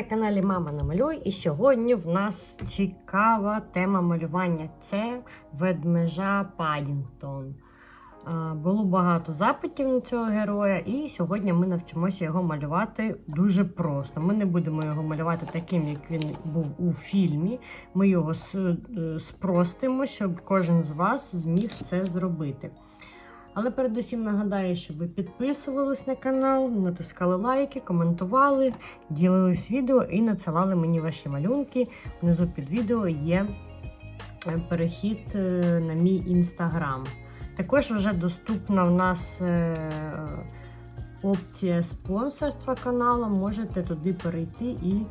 на каналі Мама Намалюй, і сьогодні в нас цікава тема малювання це ведмежа Падінгтон. Було багато запитів на цього героя, і сьогодні ми навчимося його малювати дуже просто. Ми не будемо його малювати таким, як він був у фільмі. Ми його е, спростимо, щоб кожен з вас зміг це зробити. Але передусім нагадаю, щоб ви підписувались на канал, натискали лайки, коментували, ділились відео і надсилали мені ваші малюнки. Внизу під відео є е, перехід е, на мій інстаграм. Також вже доступна в нас е, опція спонсорства каналу. Можете туди перейти і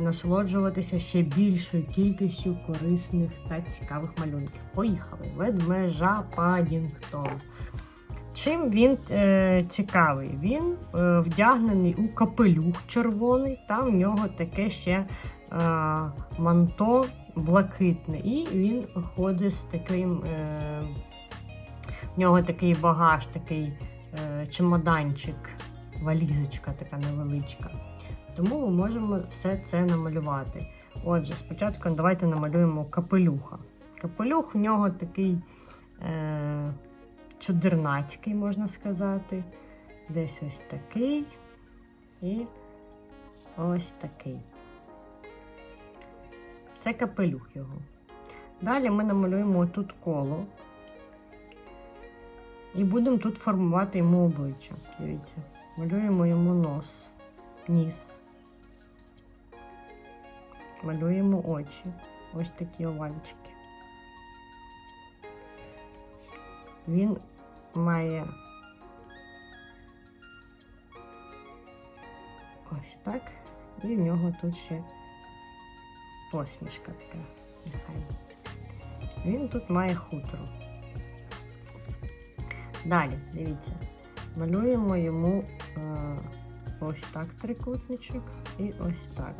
насолоджуватися ще більшою кількістю корисних та цікавих малюнків. Поїхали! Ведмежа Падінгтон. Чим він е, цікавий? Він е, вдягнений у капелюх червоний, та в нього таке ще е, манто блакитне. І він ходить з таким. Е, в нього такий багаж, такий е, чемоданчик, валізочка така невеличка. Тому ми можемо все це намалювати. Отже, спочатку давайте намалюємо капелюха. Капелюх в нього такий. Е, чудернацький, можна сказати. Десь ось такий і ось такий. Це капелюх його. Далі ми намалюємо тут коло і будемо тут формувати йому обличчя. Дивіться, малюємо йому нос, ніс. Малюємо очі. Ось такі овальчики. Він має ось так. І в нього тут ще посмішка така. Нехай. Він тут має хутро. Далі, дивіться, малюємо йому е, ось так трикутничок і ось так.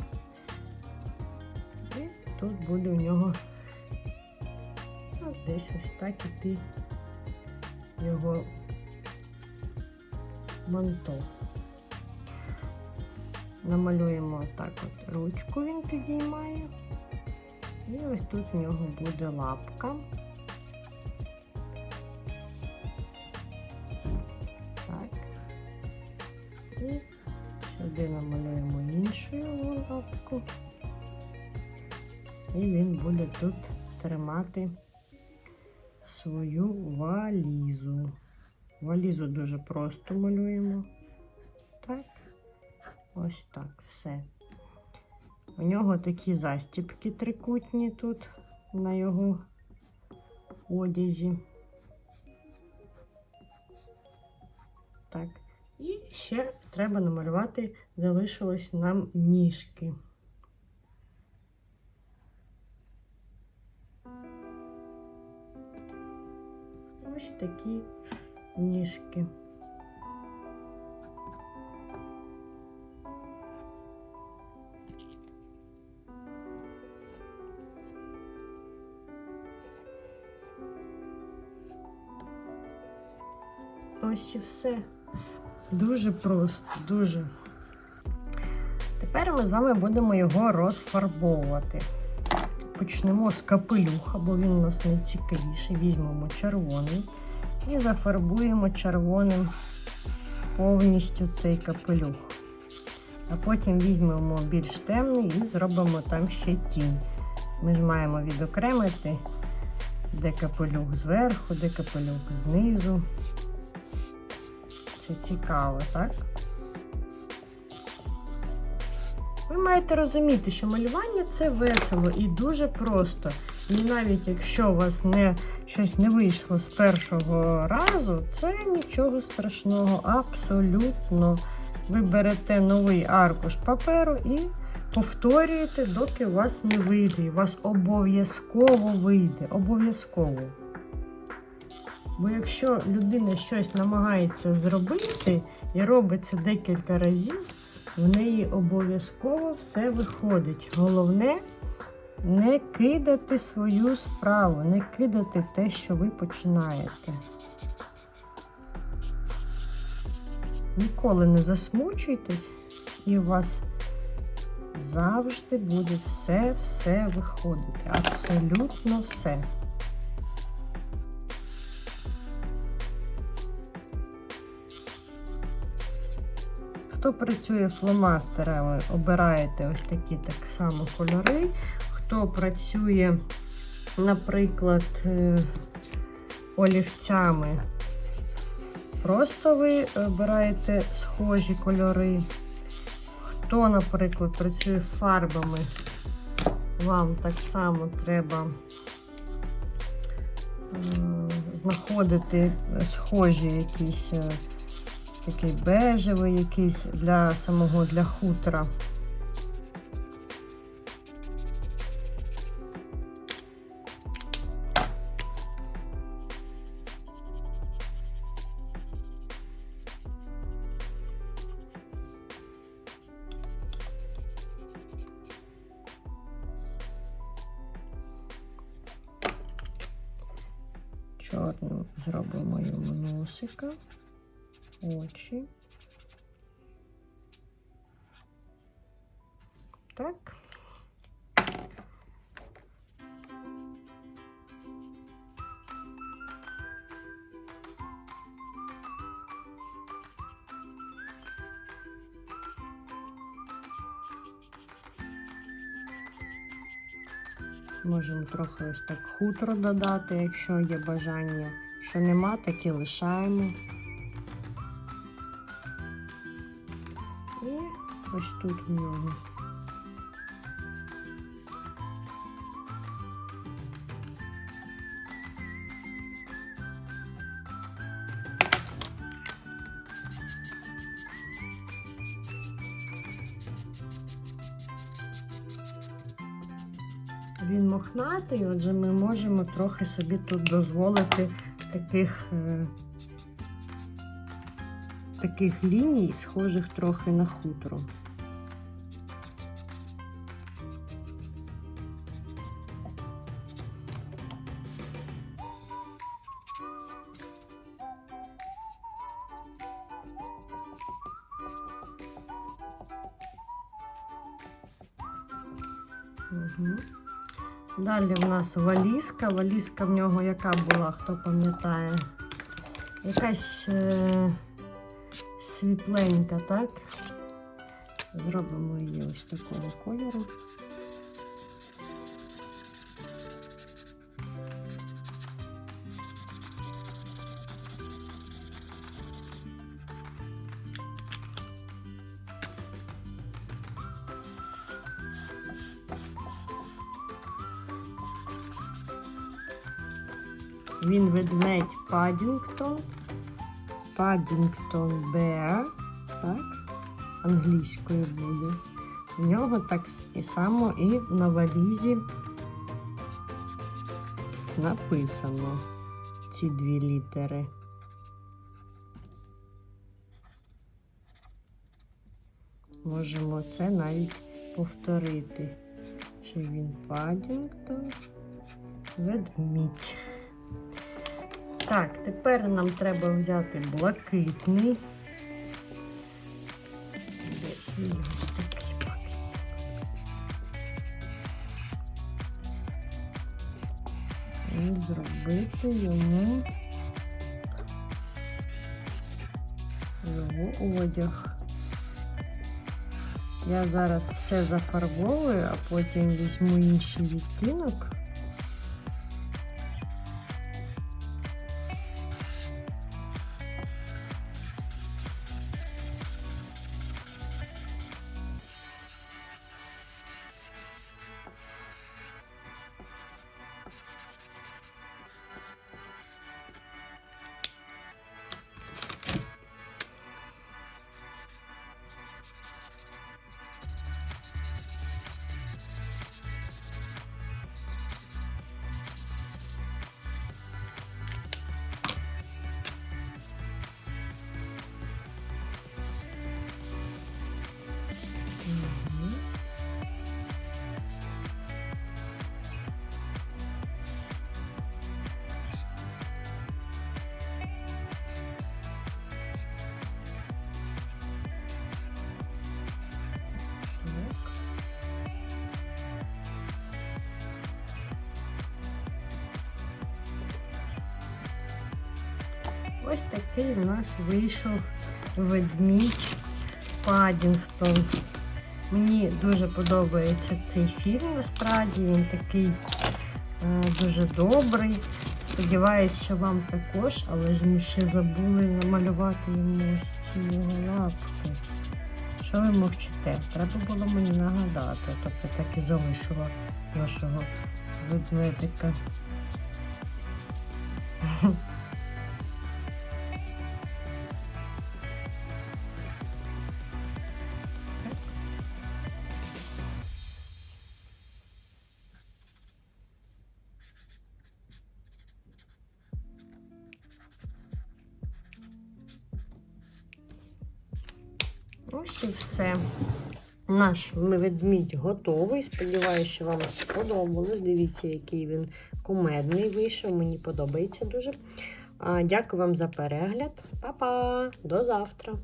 І тут буде у нього ну, десь ось так іти його манто. Намалюємо так от ручку він підіймає. І ось тут в нього буде лапка. Так. І сюди намалюємо іншу його лапку. І він буде тут тримати свою валізу. Валізу дуже просто малюємо. Так, ось так, все. У нього такі застіпки трикутні тут на його одязі. Так. І ще треба намалювати, залишилось нам ніжки. Ось такі ніжки. Ось і все. Дуже просто, дуже. Тепер ми з вами будемо його розфарбовувати. Почнемо з капелюха, бо він у нас найцікавіший. Візьмемо червоний і зафарбуємо червоним повністю цей капелюх. А потім візьмемо більш темний і зробимо там ще тінь. Ми ж маємо відокремити, де капелюх зверху, де капелюх знизу. Це цікаво, так? Ви маєте розуміти, що малювання це весело і дуже просто. І навіть якщо у вас не, щось не вийшло з першого разу, це нічого страшного, абсолютно. Ви берете новий аркуш паперу і повторюєте, доки у вас не вийде. У вас обов'язково вийде. Обов'язково. Бо якщо людина щось намагається зробити і робить це декілька разів, в неї обов'язково все виходить. Головне не кидати свою справу, не кидати те, що ви починаєте. Ніколи не засмучуйтесь, і у вас завжди буде все-все виходити. Абсолютно все. Хто працює фломастерами, обираєте ось такі так само кольори. Хто працює, наприклад, е, олівцями, просто ви обираєте схожі кольори. Хто, наприклад, працює фарбами, вам так само треба е, знаходити схожі якісь е, такий бежевий якийсь для самого для хутора. Чорним зробимо йому носика, очі. Так. Можемо трохи ось так хутро додати, якщо є бажання. Якщо нема, так і лишаємо. І ось тут в нього. Він мохнатий, отже, ми можемо трохи собі тут дозволити таких, е, таких ліній, схожих трохи на хутро. Далі в нас валізка. Валізка в нього яка була, хто пам'ятає? Якась е світленька, так? Зробимо її ось такого кольору. Він ведмедь Падінгтон. Падінгтон Беар. Так, англійською буде. В нього так само і на валізі написано ці дві літери. Можемо це навіть повторити, що він Падінгтон, ведмідь. Так, тепер нам треба взяти блакитний. Десь він такий блакитний. І зробити йому його одяг. Я зараз все зафарбовую, а потім візьму інший відтінок. Ось такий у нас вийшов ведмідь Падінгтон. Мені дуже подобається цей фільм, насправді він такий е, дуже добрий. Сподіваюсь, що вам також, але ж ми ще забули намалювати йому ці його лапки. Що ви мовчите? Треба було мені нагадати. Тобто так і залишила нашого ведмедика. Ось і все. Наш ведмідь готовий. Сподіваюся, що вам сподобалось. Дивіться, який він кумедний вийшов. Мені подобається дуже. Дякую вам за перегляд. Па-па! До завтра!